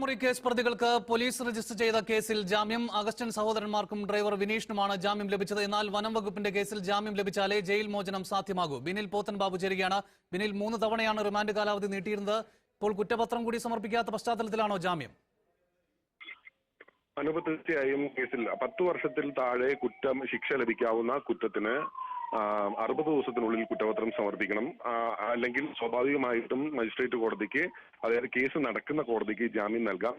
മുറി കേസ് പ്രതികൾക്ക് police register ചെയ്ത കേസിൽ ജാമ്യം. അഗസ്റ്റൻ സഹോദരന്മാർക്കും ഡ്രൈവർ വിനീഷിനുമാണ് ജാമ്യം ലഭിച്ചത്. എന്നാൽ വനം വകുപ്പിന്റെ കേസിൽ ജാമ്യം ലഭിച്ചാലേ ജയിൽ മോചനം സാധ്യമാകൂ. ബിനിൽ പോത്തൻ ബാബു ചേരുകയാണ്. ബിനിൽ മൂന്ന് തവണയാണ് റിമാൻഡ് കാലാവധി നീട്ടിയിരുന്നത്. ഇപ്പോൾ കുറ്റപത്രം കൂടി സമർപ്പിക്കാത്ത പശ്ചാത്തലത്തിലാണോ ജാമ്യം? അനുപ തീർച്ചയായും കേസിൽ പത്തു വർഷത്തിൽ താഴെ കുറ്റം ശിക്ഷ ലഭിക്കാവുന്ന കുറ്റത്തിന് അറുപത് ദിവസത്തിനുള്ളിൽ കുറ്റപത്രം സമർപ്പിക്കണം. അല്ലെങ്കിൽ സ്വാഭാവികമായിട്ടും മജിസ്ട്രേറ്റ് കോടതിക്ക് അതായത് കേസ് നടക്കുന്ന കോടതിക്ക് ജാമ്യം നൽകാം.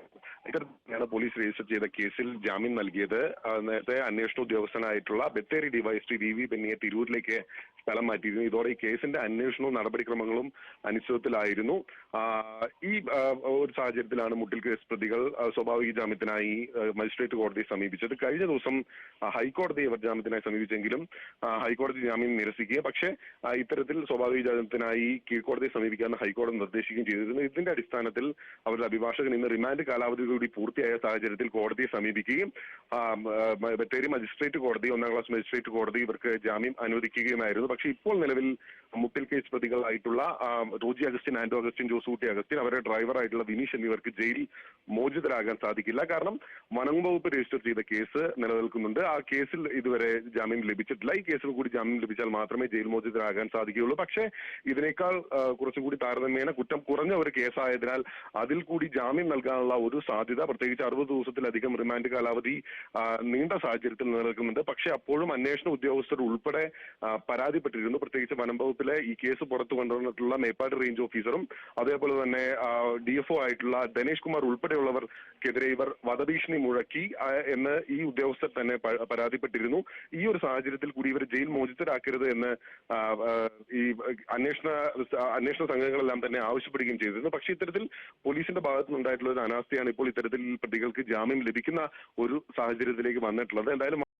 ഇത്തരത്തിലാണ് പോലീസ് രജിസ്റ്റർ ചെയ്ത കേസിൽ ജാമ്യം നൽകിയത്. നേരത്തെ അന്വേഷണ ഉദ്യോഗസ്ഥനായിട്ടുള്ള ബത്തേരി ഡിവൈഎസ്പി വി വി ബെന്നിയെ തിരൂരിലേക്ക് സ്ഥലം മാറ്റിയിരുന്നു. ഇതോടെ ഈ കേസിന്റെ അന്വേഷണവും നടപടിക്രമങ്ങളും അനിശ്ചിതത്തിലായിരുന്നു ഈ ഒരു സാഹചര്യത്തിലാണ് മുട്ടിൽ കേസ് പ്രതികൾ സ്വാഭാവിക ജാമ്യത്തിനായി മജിസ്ട്രേറ്റ് കോടതിയെ സമീപിച്ചത്. കഴിഞ്ഞ ദിവസം ഹൈക്കോടതി ഇവർ ജാമ്യത്തിനായി സമീപിച്ചെങ്കിലും ഹൈക്കോടതി ജാമ്യം നിരസിക്കുക പക്ഷേ ഇത്തരത്തിൽ സ്വാഭാവിക ജാമ്യത്തിനായി കീഴ്ക്കോടതിയെ സമീപിക്കാമെന്ന് ഹൈക്കോടതി നിർദ്ദേശിക്കുകയും ചെയ്തിരുന്നു ഇതിന്റെ അടിസ്ഥാനത്തിൽ അവരുടെ അഭിഭാഷകൻ ഇന്ന് റിമാൻഡ് കാലാവധി കൂടി പൂർത്തിയായ സാഹചര്യത്തിൽ കോടതിയെ സമീപിക്കുകയും ബത്തേരി മജിസ്ട്രേറ്റ് കോടതി ഒന്നാം ക്ലാസ് മജിസ്ട്രേറ്റ് കോടതി ഇവർക്ക് ജാമ്യം അനുവദിക്കുകയുമായിരുന്നു. പക്ഷേ ഇപ്പോൾ നിലവിൽ മുട്ടിൽ കേസ് പ്രതികളായിട്ടുള്ള റോജി അഗസ്റ്റിൻ ആന്റോ അഗസ്റ്റിൻ ജോസ് ജോസൂട്ടി അഗസ്റ്റിൻ അവരുടെ ഡ്രൈവറായിട്ടുള്ള വിനീഷ് എന്നിവർക്ക് ജയിലിൽ മോചിതരാകാൻ സാധിക്കില്ല. കാരണം വനം വകുപ്പ് രജിസ്റ്റർ ചെയ്ത കേസ് നിലനിൽക്കുന്നുണ്ട്. ആ കേസിൽ ഇതുവരെ ജാമ്യം ലഭിച്ചിട്ടില്ല. ഈ കേസിൽ കൂടി ജാമ്യം ലഭിച്ചാൽ മാത്രമേ ജയിൽ മോചിതരാകാൻ സാധിക്കുകയുള്ളൂ. പക്ഷേ ഇതിനേക്കാൾ ആ, കുറച്ചും കൂടി താരതമ്യേന കുറ്റം കുറഞ്ഞ ഒരു കേസായതിനാൽ അതിൽ കൂടി ജാമ്യം നൽകാനുള്ള ഒരു സാധ്യത പ്രത്യേകിച്ച് അറുപത് ദിവസത്തിലധികം റിമാൻഡ് കാലാവധി നീണ്ട സാഹചര്യത്തിൽ നിലനിൽക്കുന്നുണ്ട്. പക്ഷേ അപ്പോഴും അന്വേഷണ ഉദ്യോഗസ്ഥർ ഉൾപ്പെടെ പരാതിപ്പെട്ടിരുന്നു പ്രത്യേകിച്ച് വനം വകുപ്പിലെ ഈ കേസ് പുറത്തു കൊണ്ടുവന്നിട്ടുള്ള മേപ്പാട് റേഞ്ച് ഓഫീസറും അതേപോലെ തന്നെ ഡി എഫ് ആയിട്ടുള്ള ധനേഷ് കുമാർ ഉൾപ്പെടെയുള്ളവർക്കെതിരെ ഇവർ വധഭീഷണി മുഴക്കി എന്ന് ഈ ഉദ്യോഗസ്ഥർ തന്നെ പരാതിപ്പെട്ടിരുന്നു. ഈ ഒരു സാഹചര്യത്തിൽ കൂടി ഇവർ ജയിൽ മോചിതരാക്കരുത് എന്ന് ഈ അന്വേഷണ അന്വേഷണ സംഘങ്ങളെല്ലാം തന്നെ ആവശ്യപ്പെടുകയും ചെയ്തിരുന്നു. പക്ഷേ ഇത്തരത്തിൽ പോലീസിന്റെ ഭാഗത്തു നിന്നുണ്ടായിട്ടുള്ള ഒരു അനാസ്ഥയാണ് ഇപ്പോൾ ഇത്തരത്തിൽ പ്രതികൾക്ക് ജാമ്യം ലഭിക്കുന്ന ഒരു സാഹചര്യത്തിലേക്ക് വന്നിട്ടുള്ളത്. എന്തായാലും